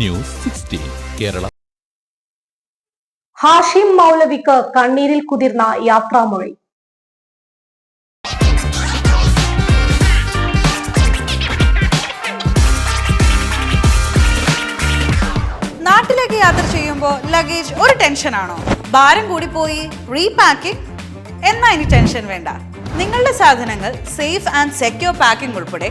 News sixteen Kerala. Hashim മൗലവിക്ക് കണ്ണീരിൽ കുതിർന്ന യാത്രാമൊഴി. നാട്ടിലേക്ക് യാത്ര ചെയ്യുമ്പോൾ ലഗേജ് ഒരു ടെൻഷനാണോ ഭാരം കൂടി പോയി റീപാക്കിംഗ് എന്നാ ഇനി ടെൻഷൻ വേണ്ട. നിങ്ങളുടെ സാധനങ്ങൾ സേഫ് ആൻഡ് സെക്യൂർ പാക്കിംഗ് ഉൾപ്പെടെ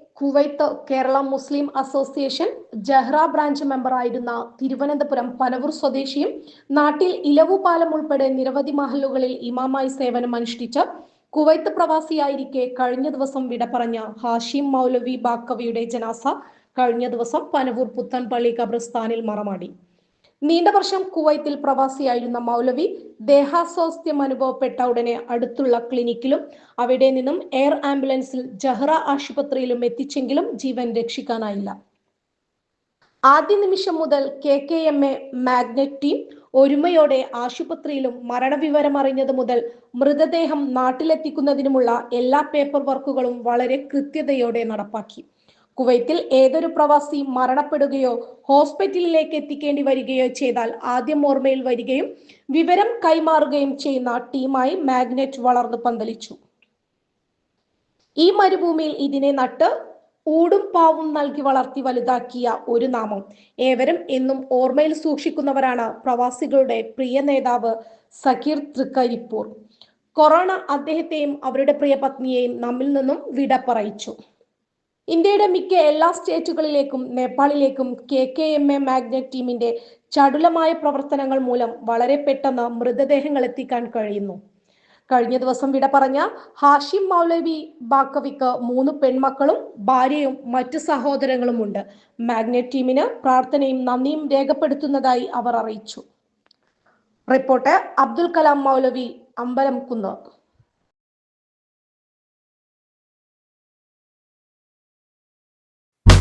കുവൈത്ത് കേരള മുസ്ലിം അസോസിയേഷൻ ജഹ്റ ബ്രാഞ്ച് മെമ്പറായിരുന്ന തിരുവനന്തപുരം പനവൂർ സ്വദേശിയും നാട്ടിൽ ഇലവുപാലം ഉൾപ്പെടെ നിരവധി മഹലുകളിൽ ഇമാമായി സേവനം അനുഷ്ഠിച്ച കുവൈത്ത് പ്രവാസിയായിരിക്കെ കഴിഞ്ഞ ദിവസം വിട പറഞ്ഞ ഹാഷിം മൗലവി ബാക്കവിയുടെ ജനാസ കഴിഞ്ഞ ദിവസം പനവൂർ പുത്തൻപള്ളി കബ്രസ്ഥാനിൽ മറമാടി. നീണ്ട വർഷം കുവൈത്തിൽ പ്രവാസിയായിരുന്ന മൗലവി ദേഹാസ്വാസ്ഥ്യം അനുഭവപ്പെട്ട ഉടനെ അടുത്തുള്ള ക്ലിനിക്കിലും അവിടെ നിന്നും എയർ ആംബുലൻസിൽ ജഹ്റ ആശുപത്രിയിലും എത്തിച്ചെങ്കിലും ജീവൻ രക്ഷിക്കാനായില്ല. ആദ്യ നിമിഷം മുതൽ K K M A Magnet team ഒരുമയോടെ ആശുപത്രിയിലും മരണവിവരം അറിഞ്ഞത് മുതൽ മൃതദേഹം നാട്ടിലെത്തിക്കുന്നതിനുമുള്ള എല്ലാ പേപ്പർ വർക്കുകളും വളരെ കൃത്യതയോടെ നടപ്പാക്കി. കുവൈത്തിൽ ഏതൊരു പ്രവാസി മരണപ്പെടുകയോ ഹോസ്പിറ്റലിലേക്ക് എത്തിക്കേണ്ടി വരികയോ ചെയ്താൽ ആദ്യം ഓർമ്മയിൽ വരികയും വിവരം കൈമാറുകയും ചെയ്യുന്ന ടീമായി മാഗ്നറ്റ് വളർന്നു പന്തലിച്ചു. ഈ മരുഭൂമിയിൽ ഇതിനെ നട്ട് ഊടും പാവും നൽകി വളർത്തി വലുതാക്കിയ ഒരു നാമം. ഏവരും എന്നും ഓർമ്മയിൽ സൂക്ഷിക്കുന്നവരാണ് പ്രവാസികളുടെ പ്രിയ നേതാവ് സക്കീർ തൃക്കരിപ്പൂർ. കൊറോണ അദ്ദേഹത്തെയും അവരുടെ പ്രിയ പത്നിയെയും നമ്മിൽ നിന്നും വിട പറയിച്ചു. ഇന്ത്യയുടെ മിക്ക എല്ലാ സ്റ്റേറ്റുകളിലേക്കും നേപ്പാളിലേക്കും K K M A Magnet ടീമിന്റെ ചടുലമായ പ്രവർത്തനങ്ങൾ മൂലം വളരെ പെട്ടെന്ന് മൃതദേഹങ്ങൾ എത്തിക്കാൻ കഴിയുന്നു. കഴിഞ്ഞ ദിവസം വിട പറഞ്ഞ ഹാഷിം മൗലവി ബാക്കവിക്ക് മൂന്ന് പെൺമക്കളും ഭാര്യയും മറ്റു സഹോദരങ്ങളുമുണ്ട്. മാഗ്നറ്റ് ടീമിന് പ്രാർത്ഥനയും നന്ദിയും രേഖപ്പെടുത്തുന്നതായി അവർ അറിയിച്ചു. റിപ്പോർട്ട് അബ്ദുൽ കലാം മൗലവി അമ്പലം കുന്ന്.